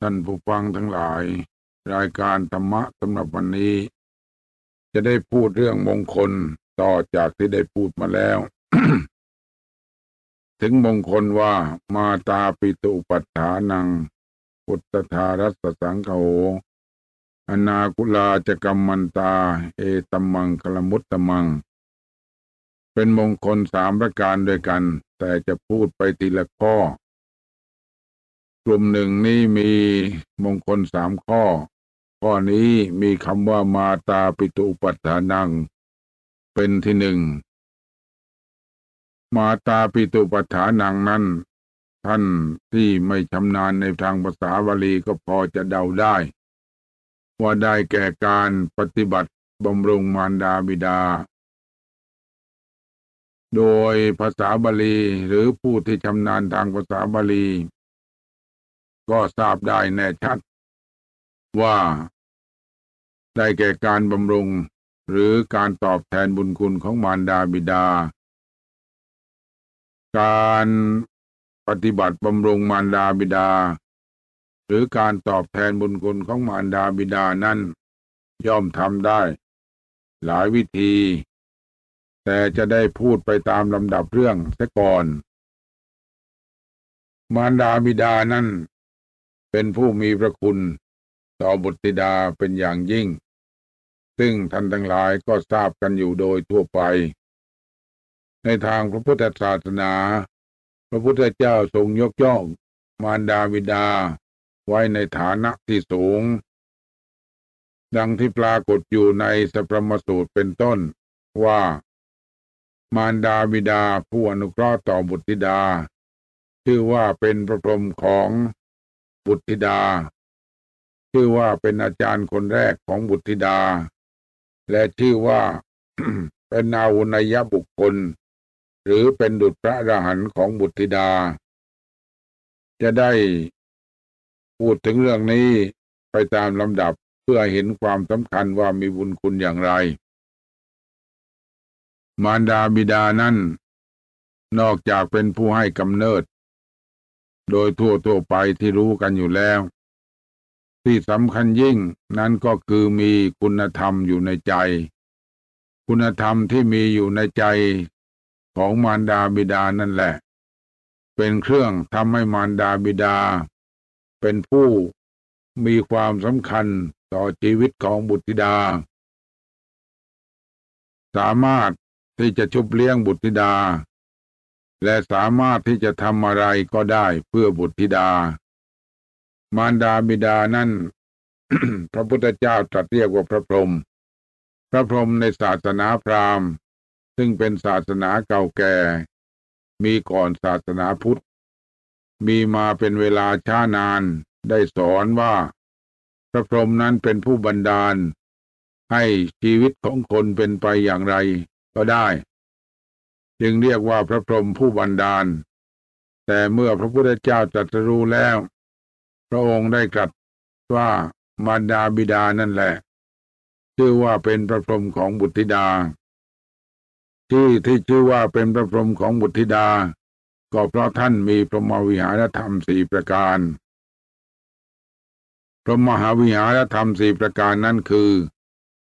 ท่านผู้ฟังทั้งหลาย รายการธรรมะสำหรับวันนี้ จะได้พูดเรื่องมงคลต่อจากที่ได้พูดมาแล้ว ถึงมงคลว่ามาตาปิตุปัฏฐานัง พุทธทารัสสังโฆอนาคุลาจกรรมันตา เอตัมมังคลมุตตมัง เป็นมงคลสามประการด้วยกัน แต่จะพูดไปทีละข้อ กลุ่มหนึ่งนี้มีมงคลสามข้อ ข้อนี้มีคำว่ามาตาปิตุปัฏฐานัง เป็นที่หนึ่ง มาตาปิตุปัฏฐานังนั้น ท่านที่ไม่ชำนาญในทางภาษาบาลีก็พอจะเดาได้ ว่าได้แก่การปฏิบัติบำรุงมารดาบิดา โดยภาษาบาลีหรือผู้ที่ชำนาญทางภาษาบาลี ก็ทราบได้แน่ชัด ว่า ได้แก่การบำรุง หรือการตอบแทนบุญคุณของมารดาบิดา การปฏิบัติบำรุงมารดาบิดา หรือการตอบแทนบุญคุณของมารดาบิดานั้น ย่อมทำได้ หลายวิธี แต่จะได้พูดไปตามลำดับเรื่องเสียก่อนมารดาบิดานั้น เป็นผู้มีพระคุณต่อบุตรธิดาเป็นอย่างยิ่ง ซึ่งท่านทั้งหลายก็ทราบกันอยู่โดยทั่วไป ในทางพระพุทธศาสนา พระพุทธเจ้าทรงยกย่อง มารดาวิดาไว้ในฐานะที่สูง ดังที่ปรากฏอยู่ในสัพพมสูตรเป็นต้นว่า มารดาบิดาผู้อนุเคราะห์ต่อบุตรธิดา ชื่อว่าเป็นพระพรหมของ บุตรธิดา ชื่อว่าเป็นอาจารย์คนแรกของบุตรธิดา และชื่อว่าเป็นนาวุนยบุคคล หรือเป็นดุจพระอรหันต์ของบุตรธิดา จะได้พูดถึงเรื่องนี้ไปตามลำดับเพื่อเห็นความสำคัญว่ามีบุญคุณอย่างไร มารดาบิดานั้นนอกจากเป็นผู้ให้กำเนิด โดยทั่วทั่วไปที่รู้กันอยู่แล้ว ที่สำคัญยิ่งนั้นก็คือมีคุณธรรมอยู่ในใจ คุณธรรมที่มีอยู่ในใจของมารดาบิดานั่นแหละ เป็นเครื่องทำให้มารดาบิดา เป็นผู้มีความสำคัญต่อชีวิตของบุตรธิดา สามารถที่จะชุบเลี้ยงบุตรธิดา และสามารถที่จะทำอะไรก็ได้เพื่อบุตรธิดา มารดาบิดานั่น พระพุทธเจ้าตรัสเรียกว่าพระพรหมพระพรหมในศาสนาพราหมณ์ ซึ่งเป็นศาสนาเก่าแก่ มีก่อนศาสนาพุทธ มีมาเป็นเวลาช้านาน ได้สอนว่า พระพรหมนั้นเป็นผู้บันดาล ให้ชีวิตของคนเป็นไปอย่างไรก็ได้ จึงเรียกว่าพระพรหมผู้บันดาล แต่เมื่อพระพุทธเจ้าตรัสรู้แล้ว พระองค์ได้กลัดว่ามารดาบิดานั่นแหละ ชื่อว่าเป็นพระพรหมของบุตรธิดา ที่ที่ชื่อว่าเป็นพระพรหมของบุตรธิดา ก็เพราะท่านมีพระมวิหารธรรมสี่ประการ พระมหาวิหารธรรมสี่ประการนั้นคือ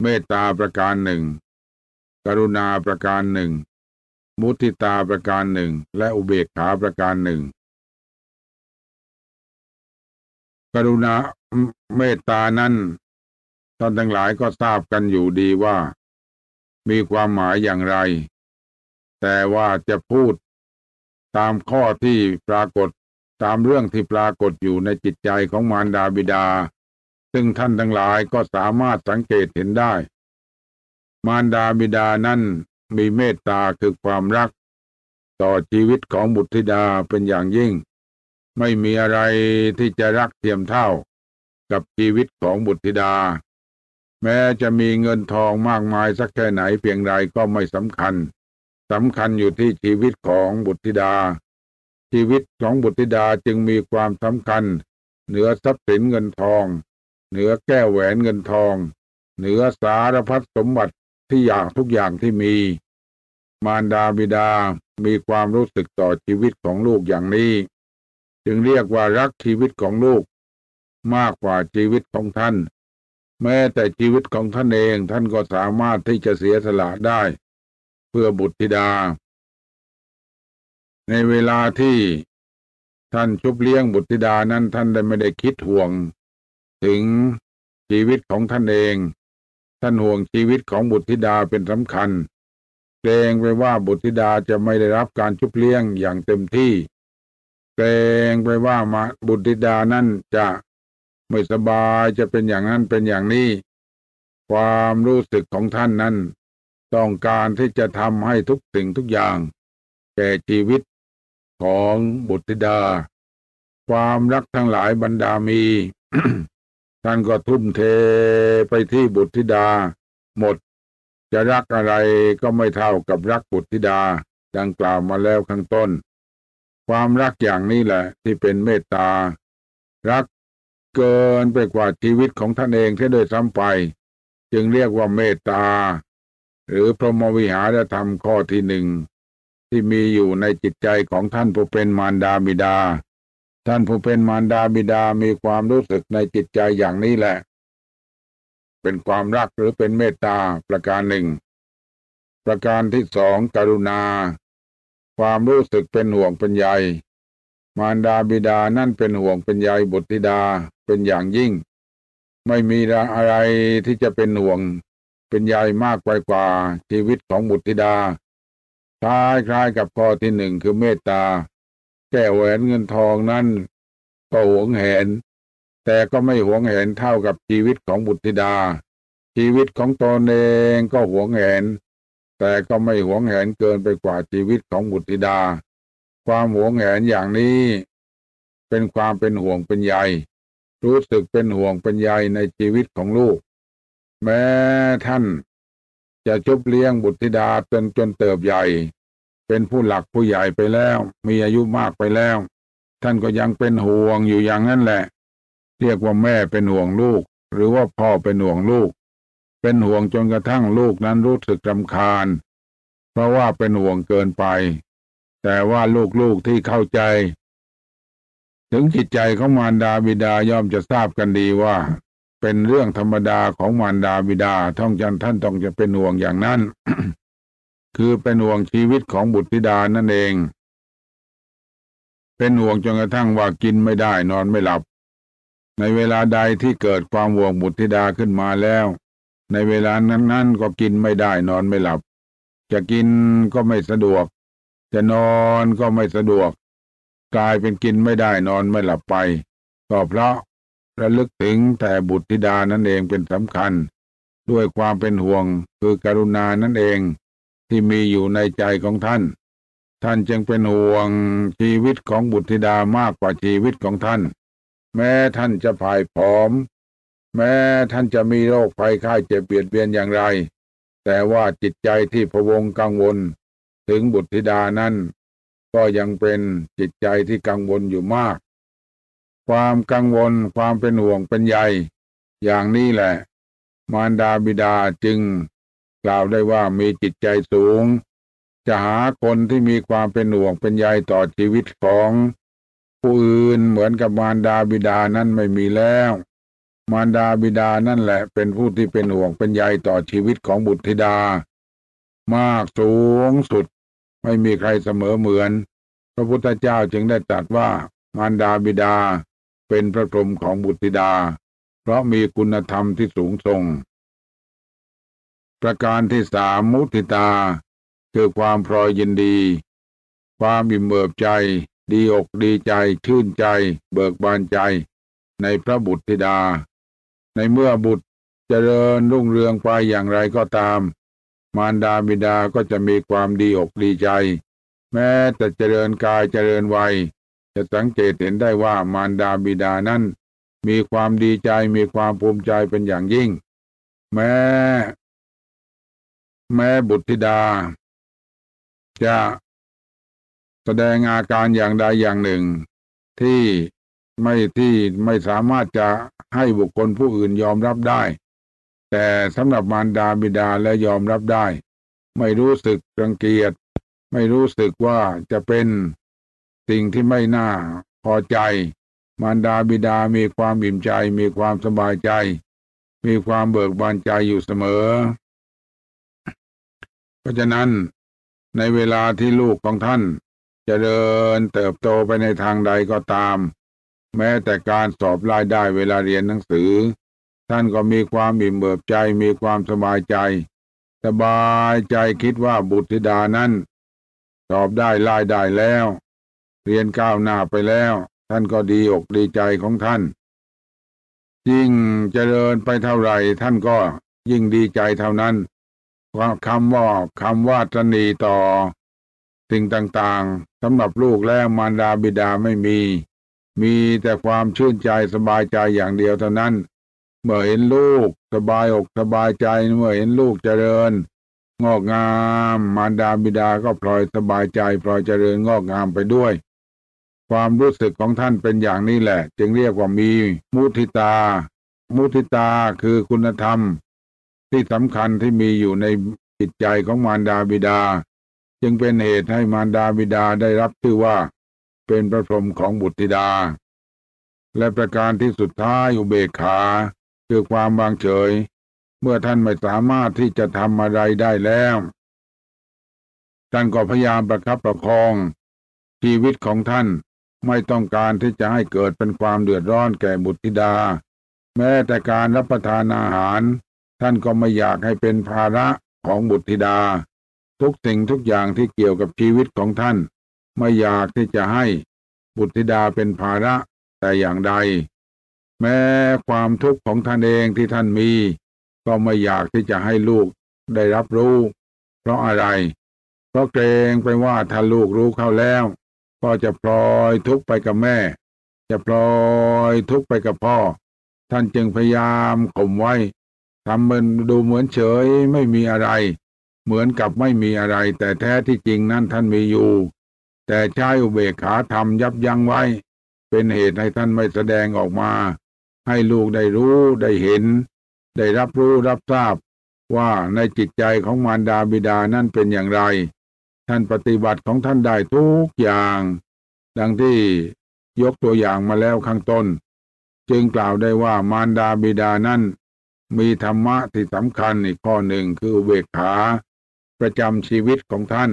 เมตตาประการหนึ่งกรุณาประการหนึ่ง มุติตาประการหนึ่ง และอุเบกขาประการหนึ่ง กรุณาเมตตานั้นท่านทั้งหลายก็ทราบกันอยู่ดีว่า มีความหมายอย่างไร แต่ว่าจะพูดตามข้อที่ปรากฏตามเรื่องที่ปรากฏอยู่ในจิตใจของมารดาบิดา ซึ่งท่านทั้งหลายก็สามารถสังเกตเห็นได้ มารดาบิดานั้น มีเมตตาคือความรัก ต่อชีวิตของบุตรธิดาเป็นอย่างยิ่ง ไม่มีอะไรที่จะรักเทียมเท่า กับชีวิตของบุตรธิดา แม้จะมีเงินทองมากมายสักแค่ไหนเพียงใดก็ไม่สำคัญสำคัญอยู่ที่ชีวิตของบุตรธิดา ชีวิตของบุตรธิดาจึงมีความสำคัญ เหนือทรัพย์สินเงินทอง เหนือแก้วแหวนเงินทอง เหนือสารพัดสมบัติ ที่อย่างทุกอย่างที่มี มารดาบิดามีความรู้สึกต่อชีวิตของลูกอย่างนี้ จึงเรียกว่ารักชีวิตของลูก มากกว่าชีวิตของท่าน แม้แต่ชีวิตของท่านเองท่านก็สามารถที่จะเสียสละได้ เพื่อบุตรธิดา ในเวลาที่ท่านชุบเลี้ยงบุตรธิดานั้นท่านได้ไม่ได้คิดห่วง ถึงชีวิตของท่านเอง ท่านห่วงชีวิตของบุตรธิดาเป็นสำคัญเกรงไปว่าบุตรธิดาจะไม่ได้รับการชุบเลี้ยงอย่างเต็มที่เกรงไปว่ามาบุตรธิดานั้นจะไม่สบายจะเป็นอย่างนั้นเป็นอย่างนี้ ความรู้สึกของท่านนั้น ต้องการที่จะทำให้ทุกสิ่งทุกอย่าง แก่ชีวิตของบุตรธิดา ความรักทั้งหลายบรรดามี ท่านก็ทุ่มเทไปที่บุตรธิดา หมด จะรักอะไรก็ไม่เท่ากับรักบุตรธิดา ดังกล่าวมาแล้วข้างต้น ความรักอย่างนี้แหละ ที่เป็นเมตตา รักเกินไปกว่าชีวิตของท่านเองที่ได้ซ้ำไป จึงเรียกว่าเมตตา หรือพรหมวิหารธรรมข้อที่หนึ่งที่มีอยู่ในจิตใจของท่านผู้เป็นมารดาบิดา ท่านผู้เป็นมารดาบิดามีความรู้สึกในจิตใจอย่างนี้แหละ เป็นความรักหรือเป็นเมตตาประการหนึ่ง ประการที่สองกรุณา ความรู้สึกเป็นห่วงเป็นใยมารดาบิดานั่นเป็นห่วงเป็นใยบุตรธิดาเป็นอย่างยิ่ง ไม่มีอะไรที่จะเป็นห่วง เป็นใยมากไปกว่าชีวิตของบุตรธิดาคล้ายคล้ายกับข้อที่หนึ่งคือเมตตา แก้แหวนเงินทองนั้นก็หวงแหน แต่ก็ไม่หวงแหนเท่ากับชีวิตของบุตรธิดา ชีวิตของตนเองก็หวงแหน แต่ก็ไม่หวงแหนเกินไปกว่าชีวิตของบุตรธิดา ความหวงแหนอย่างนี้ เป็นความเป็นห่วงเป็นใยรู้สึกเป็นห่วงเป็นใยในชีวิตของลูก แม้ท่าน จะชุบเลี้ยงบุตรธิดาจนจนเติบใหญ่ เป็นผู้หลักผู้ใหญ่ไปแล้ว มีอายุมากไปแล้ว ท่านก็ยังเป็นห่วงอยู่อย่างนั้นแหละ เรียกว่าแม่เป็นห่วงลูก หรือว่าพ่อเป็นห่วงลูก เป็นห่วงจนกระทั่งลูกนั้นรู้สึกรำคาญ เพราะว่าเป็นห่วงเกินไป แต่ว่าลูกๆที่เข้าใจ ถึงจิตใจของมารดาบิดาย่อมจะทราบกันดีว่า เป็นเรื่องธรรมดาของมารดาบิดาท่องจันท่านต้องจะเป็นห่วงอย่างนั้น คือเป็นห่วงชีวิตของบุตรธิดานั่นเอง เป็นห่วงจนกระทั่งว่ากินไม่ได้นอนไม่หลับ ในเวลาใดที่เกิดความห่วงบุตรธิดาขึ้นมาแล้ว ในเวลานั้นๆก็กินไม่ได้นอนไม่หลับ จะกินก็ไม่สะดวก จะนอนก็ไม่สะดวก กลายเป็นกินไม่ได้นอนไม่หลับไปก็เพราะระลึกถึงแต่บุตรธิดานั่นเองเป็นสำคัญ ด้วยความเป็นห่วงคือกรุณานั่นเอง ที่มีอยู่ในใจของท่าน ท่านจึงเป็นห่วงชีวิตของบุตรธิดามากกว่าชีวิตของท่าน แม้ท่านจะผายผอม แม้ท่านจะมีโรคภัยไข้เจ็บเบียดเบียนอย่างไร แต่ว่าจิตใจที่พวงกังวล ถึงบุตรธิดานั้น ก็ยังเป็นจิตใจที่กังวลอยู่มาก ความกังวลความเป็นห่วงเป็นใยอย่างนี้แหละ มารดาบิดาจึง กล่าวได้ว่ามีจิตใจสูง จะหาคนที่มีความเป็นห่วงเป็นใยต่อชีวิตของผู้อื่นเหมือนกับมารดาบิดานั้นไม่มีแล้ว มารดาบิดานั่นแหละเป็นผู้ที่เป็นห่วงเป็นใยต่อชีวิตของบุตรธิดา มากสูงสุด ไม่มีใครเสมอเหมือน พระพุทธเจ้าจึงได้ตรัสว่ามารดาบิดาเป็นพระพรหมของบุตรดา เพราะมีคุณธรรมที่สูงส่ง ประการที่สามมุติตา คือความพรอยยินดี ความอิ่มเอิบใจ ดีอกดีใจ ชื่นใจ เบิกบานใจ ในพระบุตรธิดา ในเมื่อบุตรจเจริญรุ่งเรืองไปอย่างไรก็ตาม มารดาบิดาก็จะมีความดีอกดีใจ แม้แต่เจริญกายเจริญวัย จะสังเกตเห็นได้ว่ามารดาบิดานั้นมีความดีใจมีความภูมิใจเป็นอย่างยิ่ง แม้ แม้บุตรธิดา จะแสดงอาการอย่างใดอย่างหนึ่ง ที่ไม่ที่ไม่สามารถจะให้บุคคลผู้อื่นยอมรับได้ แต่สำหรับมารดาบิดาและยอมรับได้ ไม่รู้สึกรังเกียจ ไม่รู้สึกว่าจะเป็นสิ่งที่ไม่น่าพอใจ มารดาบิดามีความอิ่มใจ มีความสบายใจ มีความเบิกบานใจอยู่เสมอ ราะฉะนั้นในเวลาที่ลูกของท่าน จะเจริญเติบโตไปในทางใดก็ตาม แม้แต่การสอบรายได้เวลาเรียนหนังสือ ท่านก็มีความอิ่มเบิบใจมีความสบายใจ สบายใจคิดว่าบุตรธิดานั้น สอบได้รายได้แล้ว เรียนก้าวหน้าไปแล้ว ท่านก็ดีอกดีใจของท่าน ยิ่งเจริญไปเท่าไหร่ท่านก็ยิ่งดีใจเท่านั้น คำว่าคำว่าตนีต่อ สิ่งต่างๆสำหรับลูกและมารดาบิดาไม่มี มีแต่ความชื่นใจสบายใจอย่างเดียวเท่านั้น เมื่อเห็นลูกสบายอกสบายใจเมื่อเห็นลูกเจริญ งอกงาม มารดาบิดาก็พลอยสบายใจพลอยเจริญงอกงามไปด้วย ความรู้สึกของท่านเป็นอย่างนี้แหละ จึงเรียกว่ามีมุทิตา มุทิตาคือคุณธรรม ที่สำคัญที่มีอยู่ในจิตใจของมารดาบิดา จึงเป็นเหตุให้มารดาบิดาได้รับชื่อว่า เป็นพระพรหมของบุตรธิดา และประการที่สุดท้ายอุเบกขา คือความวางเฉย เมื่อท่านไม่สามารถที่จะทำอะไรได้แล้วท่านก็พยายามประคับประคอง ชีวิตของท่านไม่ต้องการที่จะให้เกิดเป็นความเดือดร้อนแก่บุตรธิดา แม้แต่การรับประทานอาหาร ท่านก็ไม่อยากให้เป็นภาระของบุตรธิดา ทุกสิ่งทุกอย่างที่เกี่ยวกับชีวิตของท่าน ไม่อยากที่จะให้บุตรธิดาเป็นภาระแต่อย่างใด แม้ความทุกข์ของท่านเองที่ท่านมี ก็ไม่อยากที่จะให้ลูกได้รับรู้ เพราะอะไร เพราะเกรงไปว่าถ้าลูกรู้เข้าแล้ว ก็จะปล่อยทุกข์ไปกับแม่ จะปล่อยทุกข์ไปกับพ่อ ท่านจึงพยายามข่มไว้ ทำมันดูเหมือนเฉยไม่มีอะไร เหมือนกับไม่มีอะไร แต่แท้ที่จริงนั้นท่านมีอยู่ แต่ใช้อุเบกขาทำยับยั้งไว้ เป็นเหตุให้ท่านไม่แสดงออกมา ให้ลูกได้รู้ได้เห็น ได้รับรู้รับทราบ ว่าในจิตใจของมารดาบิดานั้นเป็นอย่างไร ท่านปฏิบัติของท่านได้ทุกอย่าง ดังที่ยกตัวอย่างมาแล้วข้างต้น จึงกล่าวได้ว่ามารดาบิดานั้น มีธรรมะที่สำคัญอีกข้อหนึ่งคือเวกขา ประจำชีวิตของท่าน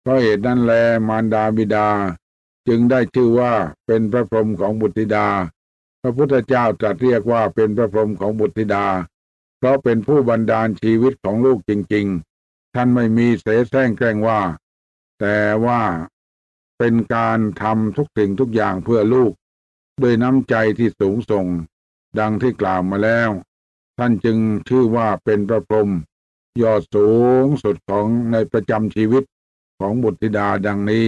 เพราะเหตุนั้นแลมารดาบิดา จึงได้ชื่อว่าเป็นพระพรหมของบุตรธิดา พระพุทธเจ้าตรัสเรียกว่าเป็นพระพรหมของบุตรธิดา เพราะเป็นผู้บันดาลชีวิตของลูกจริง ๆ ท่านไม่มีเสแสร้งแกล้งว่า แต่ว่าเป็นการทำทุกสิ่งทุกอย่างเพื่อลูก ด้วยน้ำใจที่สูงส่ง ดังที่กล่าวมาแล้ว ท่านจึงชื่อว่าเป็นพระพรหมยอดสูงสุดของในประจำชีวิตของบุตรธิดาดังนี้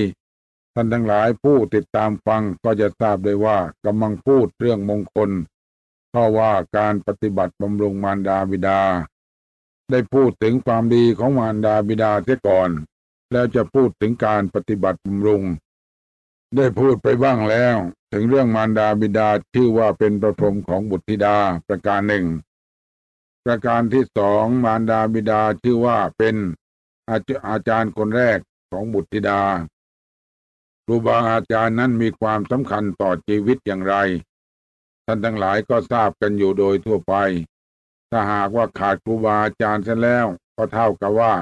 ท่านทั้งหลายผู้ติดตามฟังก็จะทราบได้ว่ากำลังพูดเรื่องมงคลเพราะว่าการปฏิบัติบำรุงมารดาบิดา ได้พูดถึงความดีของมารดาบิดาเสียก่อน แล้วจะพูดถึงการปฏิบัติบำรุง ได้พูดไปบ้างแล้ว ถึงเรื่องมารดาบิดาชื่อว่าเป็นประพรมของบุตรธิดาประการหนึ่ง ประการที่สองมารดาบิดาชื่อว่าเป็นอาอาจารย์คนแรกของบุตรธิดาครูบาอาจารย์นั้นมีความสำคัญต่อชีวิตอย่างไร ท่านทั้งหลายก็ทราบกันอยู่โดยทั่วไป ถ้าหากว่าขาดครูบาอาจารย์เสียแล้ว ก็เท่ากับว่า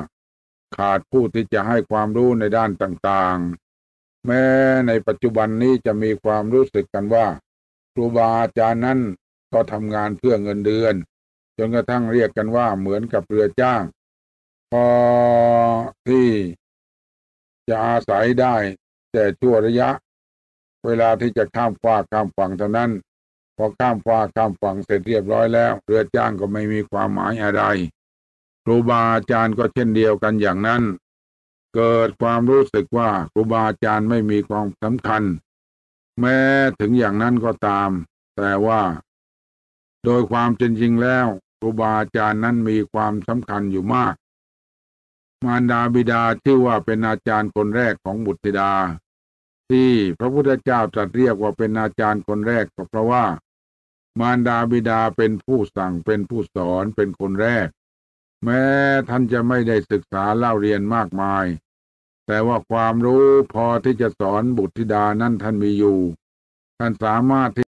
ขาดผู้ที่จะให้ความรู้ในด้านต่างๆ แม้ในปัจจุบันนี้จะมีความรู้สึกกันว่า ครูบาอาจารย์นั้นก็ทำงานเพื่อเงินเดือน จนกระทั่งเรียกกันว่าเหมือนกับเรือจ้าง พอที่จะอาศัยได้ แต่ชั่วระยะ เวลาที่จะข้ามฟ้าข้ามฝั่งเท่านั้น พอข้ามฟ้าข้ามฝั่งเสร็จเรียบร้อยแล้ว เรือจ้างก็ไม่มีความหมายอะไรครูบาอาจารย์ก็เช่นเดียวกันอย่างนั้น เกิดความรู้สึกว่าครูบาอาจารย์ไม่มีความสำคัญ แม้ถึงอย่างนั้นก็ตาม แต่ว่า โดยความจริงแล้ว ครูบาอาจารย์นั้นมีความสำคัญอยู่มาก มารดาบิดาชื่อว่าเป็นอาจารย์คนแรกของบุตรธิดา ที่พระพุทธเจ้าตรัสเรียกว่าเป็นอาจารย์คนแรกก็เพราะว่า มารดาบิดาเป็นผู้สั่งเป็นผู้สอนเป็นคนแรก แม้ท่านจะไม่ได้ศึกษาเล่าเรียนมากมาย แต่ว่าความรู้พอที่จะสอนบุตรธิดานั้นท่านมีอยู่ ท่านสามารถ